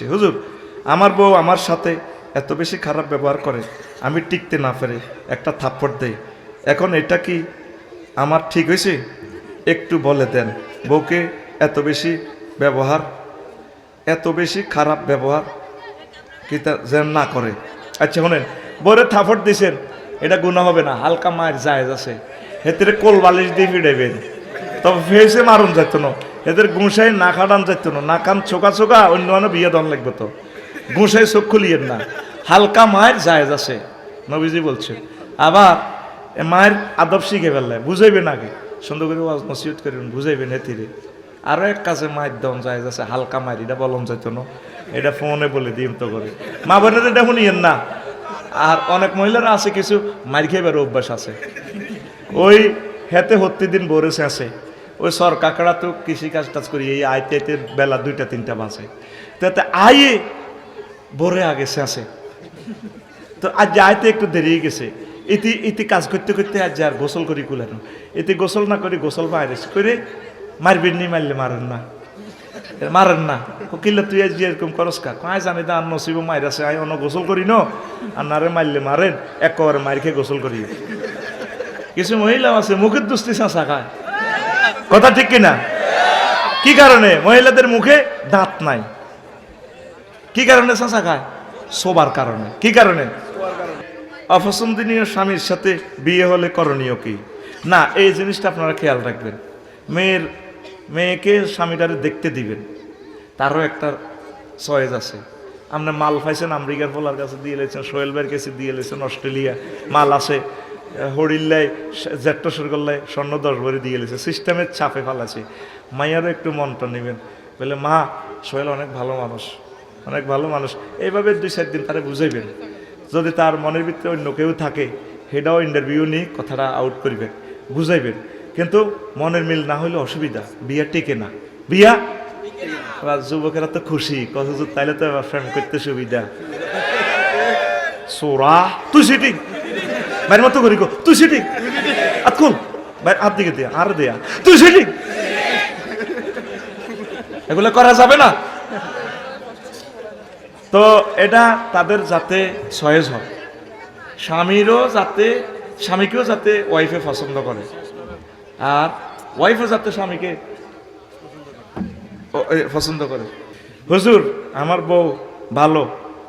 হুজুর, আমার বউ আমার সাথে এত বেশি খারাপ ব্যবহার করে, আমি টিকতে না পেরে একটা থাপ্পড় দেই। এখন এটা কি আমার ঠিক হয়েছে? একটু বলে দেন, বউকে এত বেশি ব্যবহার, এত বেশি খারাপ ব্যবহার কি তা যেন না করে? আচ্ছা শোনেন, বউরে থাপড় দিছেন, এটা গুণা হবে না, হালকা মায়ের জায়েজ আছে। হেতের কোল বালিশ দিয়ে ফিরাইবেন। তবে ফেসে মারুন যেত না। এদের গুঁসাই না খাটান যেত না। না কান চোকা চোকা অন্য অন্য বিয়ে দন লাগবে তো। গুঁসাই চোখ খুলিয়েন না। হালকা মায়ের জায়েজ আছে, নবীজি বলছে। আবার মায়ের আদব শিখে ফেললে, বুঝাইবেন আগে। সুন্দর করে ওয়াজ নসিহত করবেন বুঝাইবেন হেতিরে আরও এক কাজে মায়ের দম জায়েজ আছে, হালকা মায়ের, এটা বলন যেত না। এটা ফোনে বলে দিন তো করে। মা বোনের এটা শুনিয়েন না। আর অনেক মহিলারা আছে, কিছু মার খেয়ে অভ্যাস আছে। ওই হেতে হত্তি দিন বরেছে আছে। ওই সর কাকড়া তো কৃষি কাজ টাজ করি, এই আইতে আইতে বেলা দুইটা, তিনটা বাজে। তাতে আইয়ে বরে আগে আছে তো আজ আইতে একটু দেরি গেছে, ইতি ইতি কাজ করতে করতে আজ আর গোসল করি কুলানো এতে গোসল না করি গোসল বাইরে করে মারবেন নি মারলে মারেন না। মারেন না। কিল্লা তুই আজ এরকম করস কা? কাই জানি দা আর নসিব মাইরাছে আই অন্য গোসল করি ন? আর নারে মারলে মারেন একবারে মার খেয়ে গোসল করি। কিছু মহিলা আছে, মুখের দুস্তি চাঁচা খায়। কথা ঠিক কিনা? কি কারণে? মহিলাদের মুখে দাঁত নাই। কি কারণে চাঁচা খায়? শোবার কারণে। কি কারণে? অপছন্দনীয় স্বামীর সাথে বিয়ে হলে করণীয় কি? না, এই জিনিসটা আপনারা খেয়াল রাখবেন। মেয়ের, মেয়েকে স্বামীটারে দেখতে দিবেন। তারও একটা চয়েস আছে। আপনি মাল পাইছেন আমেরিকার পোলার কাছে দিয়ে লেছেন, সোহেল ভাইয়ের কাছে দিয়ে এলেছেন অস্ট্রেলিয়া মাল আছে। হরিল্লাই জেট্টো সরগল্লাই স্বর্ণ দশ ভরে দিয়ে লেছে সিস্টেমের চাপে ফালাছে মাইয়ারও একটু মনটা নেবেন। বলে, মা, সোহেল অনেক ভালো মানুষ, অনেক ভালো মানুষ। এইভাবে দুই চার দিন তারা বুঝাইবেন। যদি তার মনের ভিতরে অন্য কেউ থাকে সেটাও ইন্টারভিউ নিয়ে কথাটা আউট করবেন, বুঝাইবেন। কিন্তু মনের মিল না হলে অসুবিধা, বিয়া টেকে না। বিয়া? যুবকেরা তো খুশি কত তাইলে তো ফ্রেন্ড করতে সুবিধা। সোরা, তুই সিটিং বাইরের মতো করি তুই সিটিং। আতকুল বাইরে হাত দিকে দিয়া আর দেয়া। তুই সিটিং। এগুলো করা যাবে না। তো এটা তাদের যাতে সয়েজ হয়। স্বামীরও যাতে, স্বামীকেও যাতে ওয়াইফে পছন্দ করে। আর ওয়াইফও যাতে স্বামীকে পছন্দ করে। হুজুর, আমার বউ ভালো,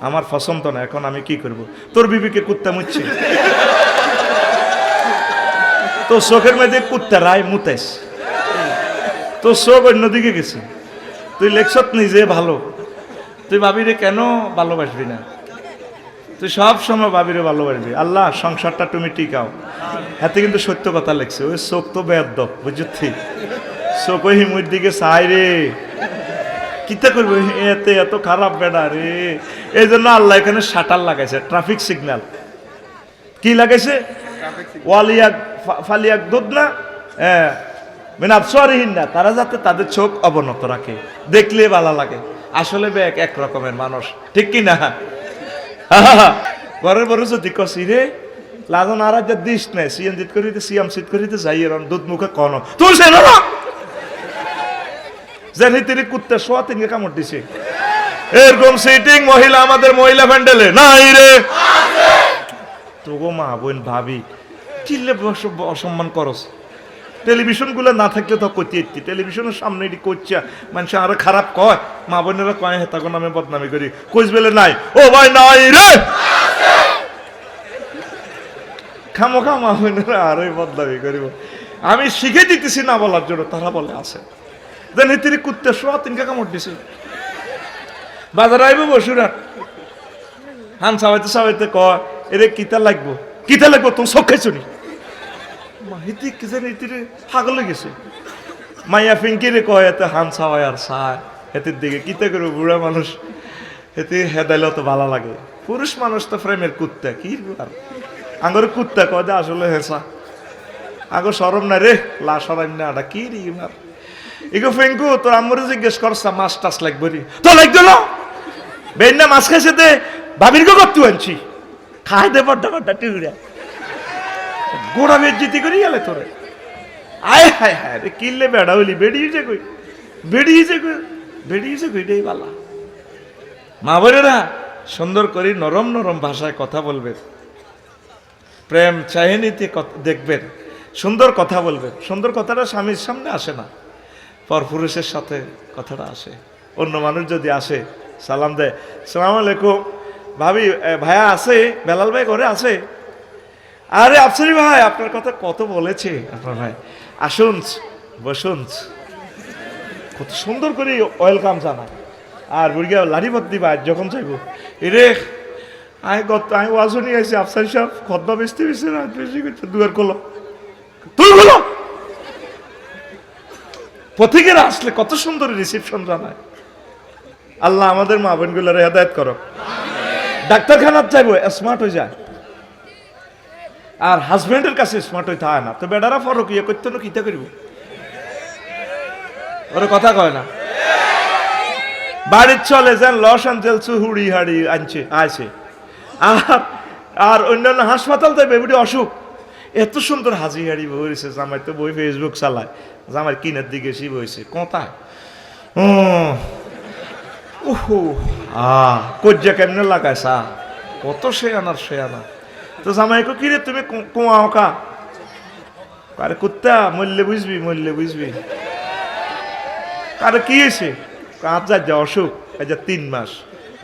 আমার পছন্দ না, এখন আমি কি করব? তোর বিবিকে কুত্তা মুচ্ছে। তো চোখের মধ্যে কুত্তা রায় মুতেস তো চোখ অন্যদিকে গেছে। তুই লেখছত নিজে ভালো। তুই ভাবিরে কেন ভালোবাসবি না? তুই সব সময় ভাবিরে ভালোবাসবি। আল্লাহ সংসারটা তুমি টিকাও। হাতে কিন্তু সত্য কথা লেখছে। ওই চোখ তো বেদ বুঝছি চোখ ওই হিমুর দিকে চাই রে। কিতা করব? এতে এত খারাপ বেড়া রে। এই জন্য আল্লাহ এখানে শাটার লাগাইছে ট্রাফিক সিগন্যাল কি লাগাইছে? ওয়ালিয়াক ফা- ফালিয়াক দুধ না হ্যাঁ মিনাব না তারা যাতে তাদের চোখ অবনত রাখে দেখলে ভালো লাগে। আসলে ব্যাগ এক রকমের মানুষ ঠিক কি না? ঘরের বড় যদি কষি রে লাজন আর যা দিস নাই সিএম জিত করিতে সিএম সিট করিতে যাই এরম দুধ মুখে কন। তুই সে না! জানি তিনি কুত্তা শোয়া তিনকে কামড় দিছে। এরকম সিটিং মহিলা আমাদের মহিলা প্যান্ডেলে নাই রে। তোগো মা বোন ভাবি বস- অসম্মান করস? টেলিভিশনগুলো না থাকলে তো করতে ইচ্ছি টেলিভিশনের সামনে এটি করছে মানুষ আরও খারাপ কয়। মা বোনেরা কয় হেতাগো নামে বদনামি করি। কইস বেলে নাই। ও ভাই, নাই রে! খামো খা মা বোনেরা আরোই বদনামি করিব। আমি শিখে দিতেছি না বলার জন্য, তারা বলে আছে। জানি তিনি কুত্তে শোয়া, তিনকে কামড় দিছে। বাজার আইব বসুরাট। হান সাবাইতে সাবাইতে ক এরে, কিতা লাগবো? কিতা লাগবো তুমি চোখ খাইছো নি? মাহিতি কি জানি ইতিরে পাগল গেছে। মাইয়া ফিঙ্কি রে কয় এতে হান সাওয়াই আর সায় এতের দিকে কিতা করব বুড়া মানুষ এতে হেদাইলে তো ভালো লাগে। পুরুষ মানুষ তো ফ্রেমের কুত্তা কি আর আঙ্গর কুত্তা কয় যে আসলে হেসা আগো সরম না রে লা সরাম না আডা কি রে ইমার ইগো ফেঙ্কু তোর আম্মুরে জিজ্ঞেস করছা মাছ টাছ লাগবে রে তো লাগবে না? বেন না মাছ খাইছে দে ভাবির গো করতু আনছি। খাই দে বড্ডা বড্ডা টিউড়া গোড়া বেজ্জিতি করি গেলে তোরে। আয়, হায় হায়, রে, কিনলে বেড়া হইলি বেড়িয়েছে কই? বেড়িয়েছে কই? বেড়িয়েছে কই? রে বালা মা বোনেরা, সুন্দর করে নরম নরম ভাষায় কথা বলবেন। প্রেম চাহিনীতে দেখবেন, সুন্দর কথা বলবেন। সুন্দর কথাটা স্বামীর সামনে আসে না। পরপুরুষের সাথে কথাটা আসে। অন্য মানুষ যদি আসে, সালাম দেয়, সালাম আলাইকুম। ভাবি ভাইয়া আছে, বেলাল ভাই ঘরে আছে। আরে, আফসারি ভাই, আপনার কথা কত বলেছে। আপনার ভাই, আসুন, বসুন। কত সুন্দর করে ওয়েলকাম জানায় আর বুড়িয়া বাদ দিবা যখন চাইব। এরে আয় গত আমি ওয়াজও নিয়ে আসি আফসার সাহেব খদ্দা বেচতে বেশি না, বেশি করছে দুয়ার কলো তুই বলো পথিকেরা আসলে কত সুন্দর রিসিপশন জানায়। আল্লাহ আমাদের মা বোনগুলোর হেদায়ত করো ডাক্তারখানার চাইব স্মার্ট হয়ে যায় আর হাজবেন্ডের কাছে স্মার্ট হইতে হয় না। তো বেডারা ফরক ইয়ে করতে না কিতা করিব? ওর কথা কয় না। বাড়ির চলে যান, লস অ্যাঞ্জেলস হুড়ি হাড়ি আনছে, আইছে। আর আর অন্যান্য হাসপাতাল যাবে এগুলি অসুখ। এত সুন্দর হাজি হাড়ি বইছে জামাই তো বই ফেসবুক চালায়। জামাই কিনের দিকে সি বইছে, কোথায়? ও আ কজ্জা কেমনে লাগায় সা কত সে আনার, সে আনা তো জামাইকে, কিরে, তুমি কুয়া কা আরে কুত্তা, মরলে বুঝবি মরলে বুঝবি। আরে কি হয়েছে? কাঁচ যা যা অসুখ যে তিন মাস।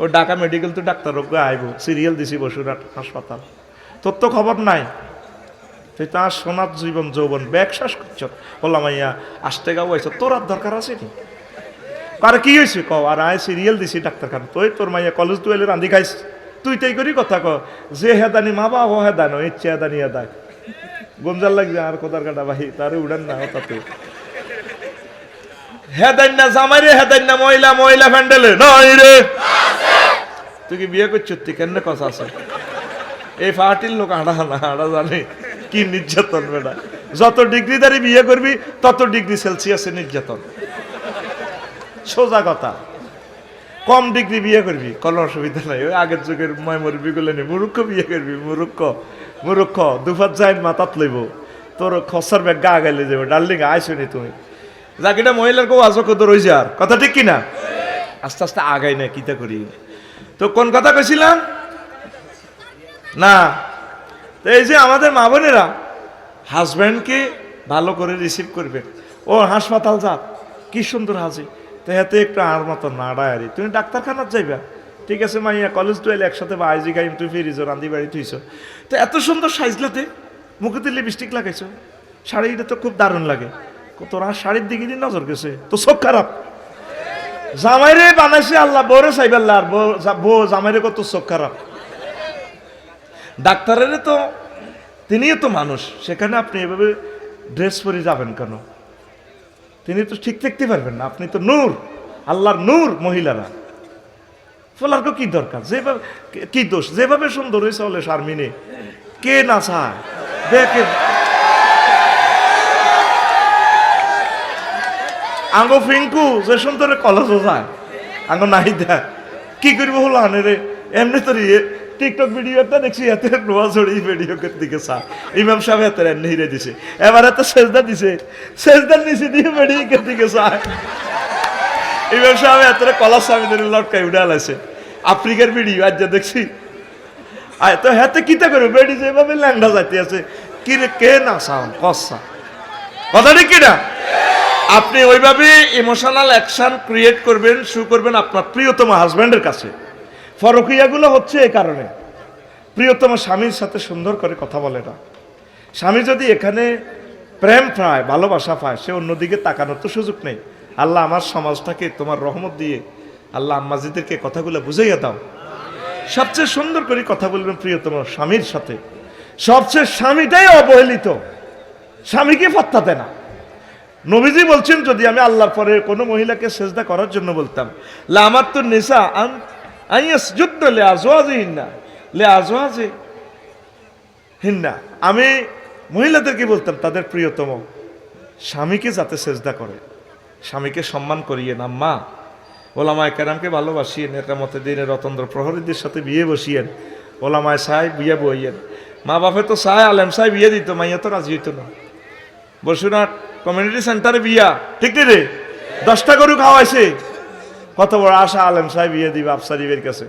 ও ঢাকা মেডিকেল তো ডাক্তার ওকে আইব, সিরিয়াল দিছি বসুরহাট হাসপাতাল। তোর তো খবর নাই। তুই তার সোনার জীবন, যৌবন, ব্যাগ শ্বাস করছ। বললাম আসতে গাও আইস তোর আর দরকার আছে নি? কারে কি হয়েছে? ক আর আয় সিরিয়াল দিছি ডাক্তারখানা তুই তোর মাইয়া কলেজ টুয়েলে রান্ধি খাইস তুই তাই করি কথা ক যে হেদানি মা বা ও হেদানো ইচ্ছে হেদানি হেদায়। গমজাল লাগছে আর কোথার কাটা ভাই তারে উড়ান না তাতে হেদান না জামাইরে হেদান না মহিলা মহিলা ফ্যান্ডেলে নয় রে। তুই কি বিয়ে করছিস তুই কেন কথা আছে? এই পার্টির লোক আড়া না, আড়া জানে, কি নির্যাতন বেটা। যত ডিগ্রিদারি বিয়ে করবি, তত ডিগ্রি সেলসিয়াসে নির্যাতন। সোজা কথা। কম ডিগ্রি বিয়ে করবি? কোনো অসুবিধা নাই। ওই আগের যুগের ময় মরবি গুলো নেই মুরুক্ষ বিয়ে করবি, মুরুক্ষ। মুরুক্ষ, দুফাত যাইন মাতাত লইব। তোর খসার ব্যাগ গা গাইলে যাব ডার্লিং, আইসো নি তুমি। যাকিটা মহিলার কেউ আজও কত রয়েছে আর? কথা ঠিক কিনা? আস্তে আস্তে আগাই না কিতা করি? তো কোন কথা কইছিলাম? না। তো এই যে আমাদের মা বোনেরা হাজব্যান্ডকে ভালো করে রিসিভ করবে। ও হাসপাতাল যা কি সুন্দর হাজি তো একটু আর মতো নাড়ায় আরি তুমি ডাক্তারখানার যাইবা। ঠিক আছে মাইয়া কলেজ টুয়েল একসাথে বা আইজি গাইম তুই ফিরিছ রান্দি বাড়ি তুইছ তো এত সুন্দর সাইজলাতে মুখেতে লিপস্টিক লাগাইছো। শাড়িটা তো খুব দারুণ লাগে। তোরা শাড়ির দিকে নজর গেছে। তো চোখ খারাপ। জামাইরে বানাইছে আল্লাহ, বউরে চাইবাল্লা আর বউ জামাইরে কত চোখ খারাপ। ডাক্তারের তো তিনিও তো মানুষ। সেখানে আপনি এভাবে ড্রেস পরে যাবেন কেন? তিনি তো ঠিক থাকতে পারবেন না, আপনি তো নূর, আল্লাহর নূর মহিলারা। ফলার কি দরকার? যেভাবে কি দোষ? যেভাবে সুন্দর হয়েছে হলে শারমিনে, কে না চায়? আঙ্গ ফিঙ্কু, যে সুন্দর কলেজ যায়, আঙ্গ নাই দেয়। কি করব হলো আনে রে? এমনি তো টিকটক ভিডিও একটা দেখছি এতে নোয়া ছড়ি ভিডিও করতে চা। ইমাম সাহেব এত এমনি হিরে দিছে। এবারে তো সেজদা দিছে। সেজদার নিচে দিয়ে ভিডিও করতে চা। ইমাম সাহেব এত কলার স্বামী ধরে লটকাই উঠে আলাইছে। আফ্রিকার ভিডিও আজ যা দেখছি। আয়, তো হাতে কিতা করবে? বেডি যেভাবে ল্যাংডা যাইতে আছে। কি কে না সাউন্ড? কসা কথা ঠিক কিনা আপনি ওইভাবে ইমোশনাল অ্যাকশন ক্রিয়েট করবেন শুরু করবেন আপনার প্রিয়তম হাজব্যান্ডের কাছে। ফরকিয়াগুলো হচ্ছে এই কারণে। প্রিয়তম স্বামীর সাথে সুন্দর করে কথা বলে না। স্বামী যদি এখানে প্রেম পায়, ভালোবাসা পায়, সে অন্যদিকে তাকানোর তো সুযোগ নেই। আল্লাহ আমার সমাজটাকে, তোমার রহমত দিয়ে আল্লাহ আম্মাজিদেরকে কথাগুলো বুঝাইয়া দাও। সবচেয়ে সুন্দর করে কথা বলবেন প্রিয়তম স্বামীর সাথে। সবচেয়ে স্বামীটাই অবহেলিত। স্বামীকে ফত্তা দেয় না। নবীজি বলছেন, যদি আমি আল্লাহর পরে কোনো মহিলাকে সেজদা করার জন্য বলতাম লা আমার তো নেশা আন আইয়াস যুদ্ধ লে আজওয়াজে হিন্না। লে আজওয়াজে হিন্না আমি মহিলাদেরকে বলতাম, তাদের প্রিয়তম স্বামীকে যাতে সেজদা করে, স্বামীকে সম্মান করিয়ে না। মা, ওলামায় কেরামকে ভালোবাসিয়েন, একামতে দিনে রতন্দ্র প্রহরীদের সাথে বিয়ে বসিয়েন, ওলামায় সাহেব বিয়ে বইয়েন। মা বাপে তো সাহেব, আলেম সাহেব বিয়ে দিত, মাইয়া তো রাজি হইতো না। বসুনাট কমিউনিটি সেন্টারে বিয়া, ঠিক রে? দশটা গরু খাওয়াইছে। কত বড় আশা আলেম সাহেব ইয়ে দিবে আফসারিবের কাছে।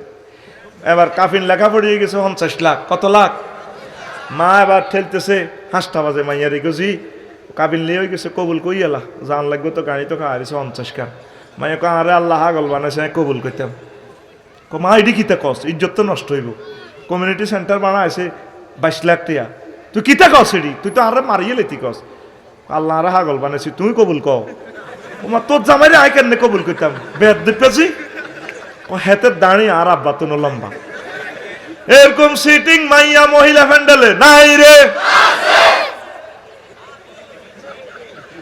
এবার কাফিন লেখা পড়িয়ে গেছে পঞ্চাশ লাখ। কত লাখ? মা এবার ঠেলতেছে হাঁসটা বাজে মাইয়ারি গজি কাবিন লিয়ে গেছে, কবুল কই এলা জান লাগবে তো গাড়ি তো খাওয়াইছে পঞ্চাশ কো আরে আল্লাহ হাগল বানাইছে কবুল করতাম। মা এটি কিতা কস? ইজ্জত তো নষ্ট হইব। কমিউনিটি সেন্টার বানাইছে বাইশ লাখ টিয়া তুই কিতা কস এডি? তুই তো আরে মারিয়ে লেতি কস। আল্লাহ আরে হাগল বানাইছি, তুই কবুল কও। ওমা তোর জামাই আই কেন কবুল করতাম? বেদ দেখতেছি ও হেতের দাঁড়িয়ে আর আব্বা তো লম্বা। এরকম সিটিং মাইয়া মহিলা প্যান্ডেলে নাই রে।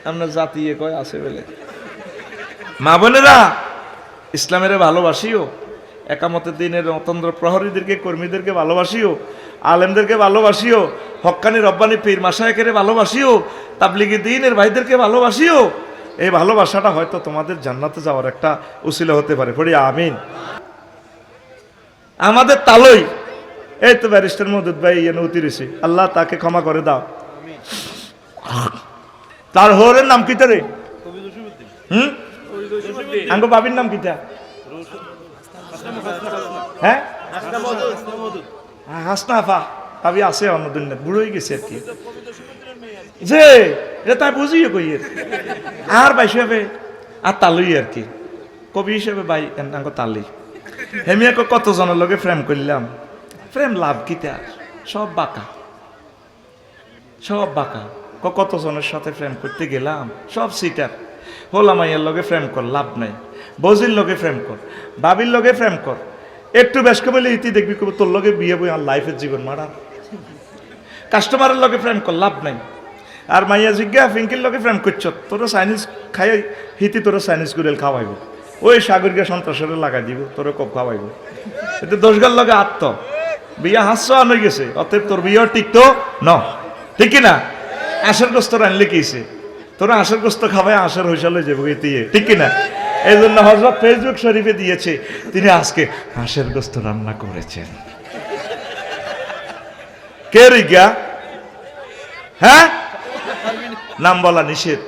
আমরা জাতি এ কয় আছে বলে। মা বোনেরা ইসলামের ভালোবাসিও একামতের দিনের অতন্ত্র প্রহরীদেরকে কর্মীদেরকে ভালোবাসিও আলেমদেরকে ভালোবাসিও হক্কানি রব্বানি পীর মাসায়কের ভালোবাসিও তাবলিগি দিনের ভাইদেরকে ভালোবাসিও এই ভালোবাসাটা হয়তো তোমাদের জান্নাতে যাওয়ার একটা উসিলা হতে পারে। পড়ি, আমিন। আমাদের তালই। এই তো ব্যারিস্টার মদুদ ভাই ইয়ে উতিরেছে আল্লাহ তাকে ক্ষমা করে দাও। তার হোরের নাম কিতা রে? হুম? আঙ্গো বাবির নাম কিতা হ্যাঁ? হাসনাফা। ভাবি, আছে অন্যদিন। বুড়ো হয়ে গেছে আর কি। যে এটা তাই বুঝিয়ে কইয়ের আর বাই হিসাবে, আর তালুই আর কি। কবি হিসেবে বাই আঙ্গো তালি। হেমিয়াকে কত জনের লগে ফ্রেম করলাম ফ্রেম লাভ কিতা সব বাঁকা। সব বাঁকা। ক কত জনের সাথে ফ্রেম করতে গেলাম, সব সিটার। হোলা মাইয়ের লগে ফ্রেম কর, লাভ নাই। বজির লগে ফ্রেম কর, বাবির লগে ফ্রেম কর। একটু বেশ বলে ইতি দেখবি তোর লগে বিয়ে বই আর লাইফের জীবন মারা কাস্টমারের লগে ফ্রেম কর, লাভ নাই। আর মাইয়া জিজ্ঞা, ফিঙ্কির লগে ফ্রেম করছ? তোরা চাইনিজ খাই হিতি তোরা চাইনিজ গুড়েল খাওয়াইব। ওই সাগরকে সন্ত্রাসের লাগাই দিব তোরা কব খাওয়াইব। এতে দোষগার লগে আত্ম। বিয়া হাস্য আনে গেছে, অতএব তোর বিয়ে টিকতো ন। ঠিক না? আশের গোস্ত রানলে কিছে তোরা আশের গোস্ত খাওয়াই আশের হইসালে যাব দিয়ে ঠিক কি না? এই জন্য হজরত ফেসবুক শরীফে দিয়েছে, তিনি আজকে হাঁসের গোস্ত রান্না করেছেন। কে রিগা হ্যাঁ? নাম বলা নিষেধ।